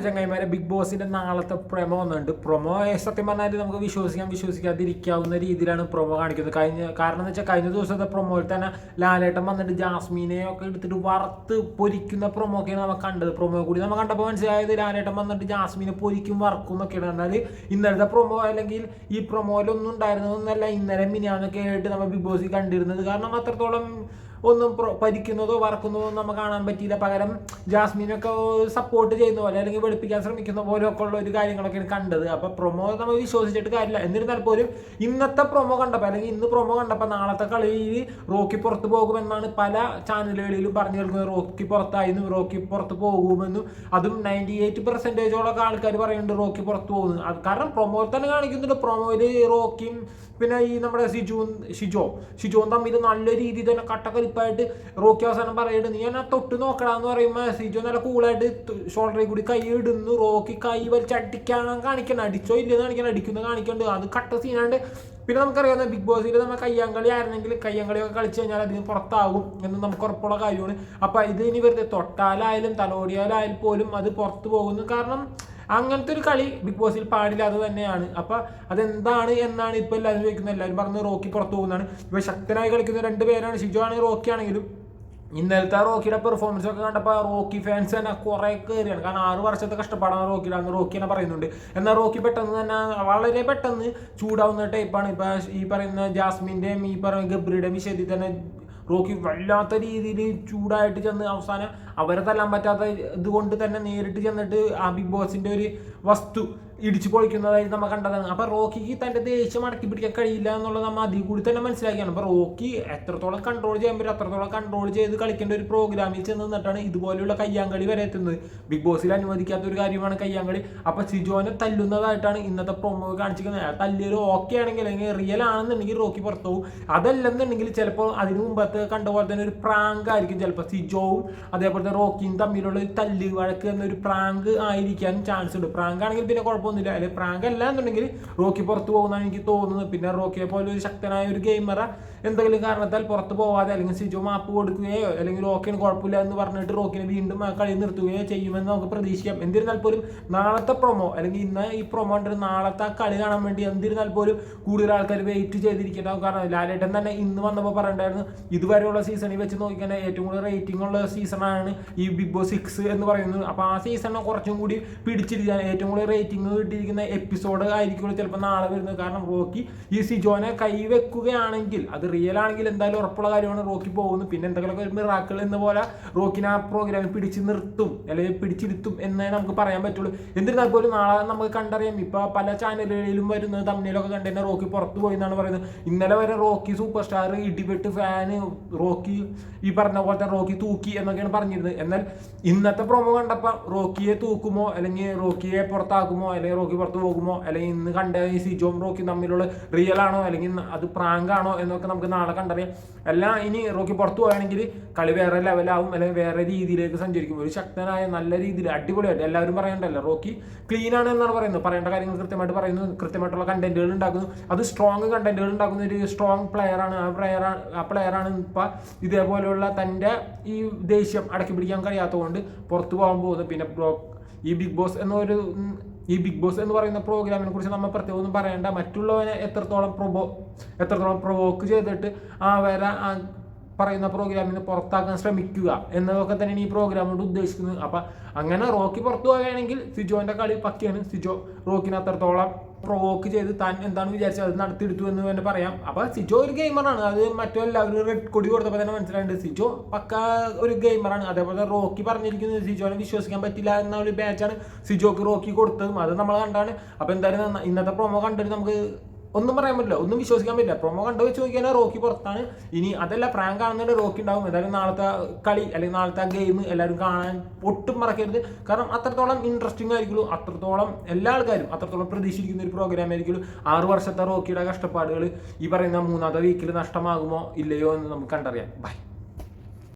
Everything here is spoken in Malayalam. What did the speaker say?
ചങ്ങായിമാരെ ബിഗ് ബോസിന്റെ നാളത്തെ പ്രൊമോ വന്നിട്ടുണ്ട്. പ്രൊമോ സത്യം പറഞ്ഞാൽ നമുക്ക് വിശ്വസിക്കാൻ വിശ്വസിക്കാതിരിക്കാവുന്ന രീതിയിലാണ് പ്രൊമോ കാണിക്കുന്നത്. കഴിഞ്ഞ കാരണം എന്ന് വെച്ചാൽ കഴിഞ്ഞ ദിവസത്തെ പ്രൊമോയിൽ തന്നെ ലാലേട്ടൻ വന്നിട്ട് ജാസ്മീനെ ഒക്കെ എടുത്തിട്ട് വറുത്ത് പൊരിക്കുന്ന പ്രൊമോ ഒക്കെയാണ് നമ്മൾ കണ്ടത്. പ്രൊമോ കൂടി നമ്മൾ കണ്ടപ്പോൾ മനസ്സിലായത് ലാലേട്ടൻ വന്നിട്ട് ജാസ്മീനെ പൊരിക്കും വറക്കും എന്നൊക്കെയാണ്. എന്നാൽ ഇന്നലത്തെ പ്രൊമോ അല്ലെങ്കിൽ ഈ പ്രൊമോയിലൊന്നും ഉണ്ടായിരുന്നതൊന്നല്ല ഇന്നലെ മിനിയാന്നൊക്കെ ആയിട്ട് നമ്മൾ ബിഗ് ബോസിൽ കണ്ടിരുന്നത്. കാരണം അത്രത്തോളം ഒന്നും പ്ര- പരിക്കുന്നതോ വറക്കുന്നതോ നമുക്ക് കാണാൻ പറ്റിയില്ല. പകരം ജാസ്മിനൊക്കെ സപ്പോർട്ട് ചെയ്യുന്ന പോലെ അല്ലെങ്കിൽ വെളുപ്പിക്കാൻ ശ്രമിക്കുന്ന പോലെ ഒക്കെ ഉള്ള ഒരു കാര്യങ്ങളൊക്കെയാണ് കണ്ടത്. അപ്പൊ പ്രൊമോ നമ്മൾ വിശ്വസിച്ചിട്ട് കാര്യമില്ല. എന്നിരുന്നാൽ പോലും ഇന്നത്തെ പ്രൊമോ കണ്ടപ്പോൾ അല്ലെങ്കിൽ ഇന്ന് പ്രൊമോ കണ്ടപ്പോൾ നാളത്തെ കളിയിൽ റോക്കി പുറത്ത് പോകുമെന്നാണ് പല ചാനലുകളിലും പറഞ്ഞു കേൾക്കുന്നത്. റോക്കി പുറത്തായിരുന്നു റോക്കി പുറത്ത് പോകുമെന്നും. അതും നയന്റി എയ്റ്റ് പെർസെന്റേജോളൊക്കെ ആൾക്കാർ പറയുന്നുണ്ട് റോക്കി പുറത്ത് പോകുന്നു. അത് കാരണം പ്രൊമോയിൽ തന്നെ കാണിക്കുന്നുണ്ട്. പ്രൊമോയിൽ റോക്കിയും പിന്നെ ഈ നമ്മുടെ സിജു ഷിജോ ഷിജോ തമ്മിൽ നല്ല രീതിയിൽ തന്നെ കട്ടക്കലിപ്പായിട്ട് റോക്കി അവസാനം പറയുന്നുണ്ട് നീ എന്നാ തൊട്ട് നോക്കണമെന്ന് പറയുമ്പോൾ സിജോ നല്ല കൂളായിട്ട് ഷോൾഡറിൽ കൂടി കൈ ഇടുന്നു. റോക്കി കൈ വലിച്ചടിക്കാൻ കാണിക്കണം. അടിച്ചോ ഇല്ലെന്ന് കാണിക്കണം. അടിക്കുന്ന കാണിക്കണ്ട്. അത് കട്ട സീനാണ്ട് പിന്നെ നമുക്കറിയാവുന്ന ബിഗ് ബോസിൽ നമ്മൾ കയ്യാങ്കളി ആയിരുന്നെങ്കിൽ കയ്യാങ്കളിയൊക്കെ കളിച്ചു കഴിഞ്ഞാൽ അതിന് പുറത്താകും എന്ന് നമുക്ക് ഉറപ്പുള്ള കാര്യമാണ്. അപ്പം ഇത് ഇനി വെറുതെ തൊട്ടാലായാലും തലോടിയാലായാലും പോലും അത് പുറത്ത് പോകുന്നു. കാരണം അങ്ങനത്തെ ഒരു കളി ബിഗ് ബോസിൽ പാടില്ല അത് തന്നെയാണ്. അപ്പൊ അതെന്താണ് എന്നാണ് ഇപ്പൊ എല്ലാവരും ചോദിക്കുന്നത്. എല്ലാവരും പറഞ്ഞ് റോക്കി പുറത്തു പോകുന്നതാണ്. ഇപ്പൊ ശക്തനായി കളിക്കുന്ന രണ്ട് പേരാണ്. ഷിജു ആണെങ്കിൽ റോക്കി ആണെങ്കിലും ഇന്നലത്തെ റോക്കിയുടെ പെർഫോമൻസ് ഒക്കെ കണ്ടപ്പോൾ റോക്കി ഫാൻസ് തന്നെ കുറെ കയറിയാണ് കാരണം ആറ് വർഷത്തെ കഷ്ടപ്പാടാണ് റോക്കിയുടെ. അന്ന് റോക്കി തന്നെ പറയുന്നുണ്ട്. എന്നാൽ റോക്കി പെട്ടെന്ന് തന്നെ വളരെ പെട്ടെന്ന് ചൂടാവുന്ന ടൈപ്പാണ് ഇപ്പൊ ഈ പറയുന്ന ജാസ്മിന്റെയും ഈ പറയുന്ന ഗബ്രിയുടെയും ശരി തന്നെ റോക്കി വല്ലാത്ത രീതിയിൽ ചൂടായിട്ട് ചെന്ന് അവസാനം അവരെ തല്ലാൻ പറ്റാത്ത ഇതുകൊണ്ട് തന്നെ നേരിട്ട് ചെന്നിട്ട് ആ ബിഗ് ബോസിന്റെ ഒരു വസ്തു ഇടിച്ചു പൊളിക്കുന്നതായി നമ്മൾ കണ്ടതാണ്. അപ്പൊ റോക്കിക്ക് തന്റെ ദേഷ്യം അടക്കി പിടിക്കാൻ കഴിയില്ല എന്നുള്ളത് നമ്മൾ അതിൽ കൂടി തന്നെ മനസ്സിലാക്കിയാണ്. അപ്പൊ റോക്കി എത്രത്തോളം കൺട്രോൾ ചെയ്യാൻ പറ്റും അത്രത്തോളം കൺട്രോൾ ചെയ്ത് കളിക്കേണ്ട ഒരു പ്രോഗ്രാമിൽ ചെന്ന് നിന്നിട്ടാണ് ഇതുപോലെയുള്ള കയ്യാങ്കളി വരെ എത്തുന്നത്. ബിഗ് ബോസിൽ അനുവദിക്കാത്ത ഒരു കാര്യമാണ് കയ്യാങ്കളി. അപ്പൊ സിജോനെ തല്ലുന്നതായിട്ടാണ് ഇന്നത്തെ പ്രൊമോ കാണിച്ചിരിക്കുന്നത്. തല്ലിയൊരു ഓക്കെ ആണെങ്കിൽ അല്ലെങ്കിൽ റിയൽ ആണെന്നുണ്ടെങ്കിൽ റോക്കി പുറത്തു പോകും. അതല്ലെന്നുണ്ടെങ്കിൽ ചിലപ്പോൾ അതിന് മുമ്പത്തെ കണ്ട പോലെ തന്നെ ഒരു പ്രാങ്ക് ആയിരിക്കും. ചിലപ്പോൾ സിജോവും അതേപോലെ തന്നെ റോക്കിയും തമ്മിലുള്ള ഒരു തല്ല് വഴക്ക് എന്നൊരു പ്രാങ്ക് ആയിരിക്കാനും ചാൻസ് ഉണ്ട്. പ്രാങ്ക് ആണെങ്കിൽ പിന്നെ കുഴപ്പമൊന്നുമില്ല അതിൽ പ്രാങ്ക് അല്ല എന്നുണ്ടെങ്കിൽ റോക്കി പുറത്ത് പോകുന്നതാണ് എനിക്ക് തോന്നുന്നത്. പിന്നെ റോക്കിയെ പോലെ ഒരു ശക്തനായ ഒരു ഗെയിമറ എന്തെങ്കിലും കാരണത്താൽ പുറത്ത് പോവാതെ അല്ലെങ്കിൽ സിജു മാപ്പ് കൊടുക്കുകയോ അല്ലെങ്കിൽ റോക്കിന് കുഴപ്പമില്ല എന്ന് പറഞ്ഞിട്ട് റോക്കിനെ വീണ്ടും ആ കളി നിർത്തുകയോ ചെയ്യുമെന്ന് നമുക്ക് പ്രതീക്ഷിക്കാം. എന്നിരുന്നാൽ പോലും നാളത്തെ പ്രൊമോ അല്ലെങ്കിൽ ഇന്ന് ഈ പ്രൊമോ ഉണ്ട് നാളത്തെ കളി കാണാൻ വേണ്ടി എന്തിരുന്നാൽ പോലും കൂടുതൽ ആൾക്കാർ വെയിറ്റ് ചെയ്തിരിക്കട്ടോ. കാരണം ലാലേട്ടൻ തന്നെ ഇന്ന് വന്നപ്പോൾ പറയണ്ടായിരുന്നു ഇതുവരെയുള്ള സീസണിൽ വെച്ച് നോക്കിക്കാൻ ഏറ്റവും കൂടുതൽ റേറ്റിംഗ് ഉള്ള സീസണാണ് ഈ ബിഗ് ബോസ് സിക്സ് എന്ന് പറയുന്നത്. അപ്പോൾ ആ സീസണിനെ കുറച്ചും കൂടി പിടിച്ചിരിക്കാൻ ഏറ്റവും കൂടുതൽ റേറ്റിംഗ് കിട്ടിയിരിക്കുന്ന എപ്പിസോഡ് ആയിരിക്കും ചിലപ്പോൾ നാളെ വരുന്നത്. കാരണം റോക്കി ഈ സിജോനെ കൈവെക്കുകയാണെങ്കിൽ അത് റിയൽ ആണെങ്കിൽ എന്തായാലും ഉറപ്പുള്ള കാര്യമാണ് റോക്കി പോകുന്നത്. പിന്നെ എന്തെങ്കിലുമൊക്കെ മിറാക്കൾ എന്ന പോലെ റോക്കിനെ ആ പ്രോഗ്രാമിൽ പിടിച്ചു നിർത്തും അല്ലെങ്കിൽ പിടിച്ചിരുത്തും എന്നേ നമുക്ക് പറയാൻ പറ്റുള്ളൂ. എന്നിരുന്നാൽ പോലും നാളെ നമുക്ക് കണ്ടറിയാം. ഇപ്പൊ പല ചാനലുകളിലും വരുന്നത് തമ്മിലൊക്കെ കണ്ടു തന്നെ റോക്കി പുറത്തു പോയി എന്നാണ് പറയുന്നത്. ഇന്നലെ വരെ റോക്കി സൂപ്പർ സ്റ്റാർ ഇടിപെട്ട് ഫാന് റോക്കി ഈ പറഞ്ഞ പോലെ തന്നെ റോക്കി തൂക്കി എന്നൊക്കെയാണ് പറഞ്ഞിരുന്നത്. എന്നാൽ ഇന്നത്തെ പ്രൊമോ കണ്ടപ്പോൾ റോക്കിയെ തൂക്കുമോ അല്ലെങ്കിൽ റോക്കിയെ പുറത്താക്കുമോ അല്ലെങ്കിൽ റോക്കി പുറത്ത് പോകുമോ? അല്ലെങ്കിൽ ഇന്ന് കണ്ട ഈ സിജോം റോക്കി തമ്മിലുള്ള റിയൽ ആണോ? അല്ലെങ്കിൽ അത് പ്രാങ്ക് ആണോ? എന്നൊക്കെ നമുക്ക് നാളെ കണ്ടറിയാം. എല്ലാം ഇനി റോക്കി പുറത്ത് പോവുകയാണെങ്കിൽ കളി വേറെ ലെവലാവും അല്ലെങ്കിൽ വേറെ രീതിയിലേക്ക് സഞ്ചരിക്കും. ഒരു ശക്തനായ നല്ല രീതിയിൽ അടിപൊളിയായിട്ട് എല്ലാവരും പറയണ്ടല്ലോ റോക്കി ക്ലീൻ ആണ് എന്നാണ് പറയുന്നത്. പറയേണ്ട കാര്യങ്ങൾ കൃത്യമായിട്ട് പറയുന്നു കൃത്യമായിട്ടുള്ള കണ്ടന്റുകൾ ഉണ്ടാക്കുന്നു. അത് സ്ട്രോങ് കണ്ടന്റുകൾ ഉണ്ടാക്കുന്ന ഒരു സ്ട്രോങ് പ്ലെയർ ആണ്. ആ പ്ലെയർ ആ പ്ലെയർ ആണ് ഇപ്പൊ ഇതേപോലെയുള്ള തന്റെ ഈ ദേഷ്യം അടക്കി പിടിക്കാൻ കഴിയാത്തതുകൊണ്ട് പുറത്തു പോകാൻ പോകുന്നത് പിന്നെ ഈ ബിഗ് ബോസ് എന്നൊരു ഈ ബിഗ് ബോസ് എന്ന് പറയുന്ന പ്രോഗ്രാമിനെ കുറിച്ച് നമ്മൾ പ്രത്യേകം പറയണ്ട. മറ്റുള്ളവനെ എത്രത്തോളം പ്രൊബോ എത്രത്തോളം പ്രൊവോക്ക് ചെയ്തിട്ട് ആ വരെ ആ പറയുന്ന പ്രോഗ്രാമിന് പുറത്താക്കാൻ ശ്രമിക്കുക എന്നതൊക്കെ തന്നെയാണ് ഈ പ്രോഗ്രാം കൊണ്ട് ഉദ്ദേശിക്കുന്നത്. അപ്പം അങ്ങനെ റോക്കി പുറത്തു പോവുകയാണെങ്കിൽ സിജോന്റെ കളി പക്കയാണ്. സിജോ റോക്കിന് അത്രത്തോളം പ്രൊവോക്ക് ചെയ്ത് താൻ എന്താണ് വിചാരിച്ചത് അത് നടത്തിയെടുത്തു എന്ന് തന്നെ പറയാം. അപ്പോൾ സിജോ ഒരു ഗെയിമറാണ് അത് മറ്റെല്ലാവരും റെഡ് കൊടി കൊടുത്തപ്പോൾ തന്നെ മനസ്സിലായിട്ടുണ്ട്. സിജോ പക്ക ഒരു ഗെയിമറാണ് അതേപോലെ റോക്കി പറഞ്ഞിരിക്കുന്നത് സിജോനെ വിശ്വസിക്കാൻ പറ്റില്ല എന്ന ഒരു ബാച്ചാണ് സിജോക്ക് റോക്കി കൊടുത്തതും. അത് നമ്മൾ കണ്ടാണ്. അപ്പോൾ എന്തായാലും ഇന്നത്തെ പ്രൊമോ കണ്ടിട്ട് നമുക്ക് ഒന്നും പറയാൻ പറ്റില്ല ഒന്നും വിശ്വസിക്കാൻ പറ്റില്ല. പ്രൊമോ കണ്ടു വെച്ച് നോക്കിയാൽ റോക്കി പുറത്താണ്. ഇനി അതല്ല പ്രാങ്ക് ആണെന്നുണ്ടെങ്കിൽ റോക്കി ഉണ്ടാവും. എന്തായാലും നാളത്തെ കളി അല്ലെങ്കിൽ നാളത്തെ ഗെയിം എല്ലാവരും കാണാൻ ഒട്ടും മറക്കരുത്. കാരണം അത്രത്തോളം ഇൻട്രസ്റ്റിംഗ് ആയിരിക്കുള്ളൂ. അത്രത്തോളം എല്ലാ ആൾക്കാരും അത്രത്തോളം പ്രതീക്ഷിക്കുന്ന ഒരു പ്രോഗ്രാം ആയിരിക്കുള്ളൂ. ആറ് വർഷത്തെ റോക്കിയുടെ കഷ്ടപ്പാടുകൾ ഈ പറയുന്ന മൂന്നാമത്തെ വീക്കിൽ നഷ്ടമാകുമോ ഇല്ലയോ എന്ന് നമുക്ക് കണ്ടറിയാം. ബൈ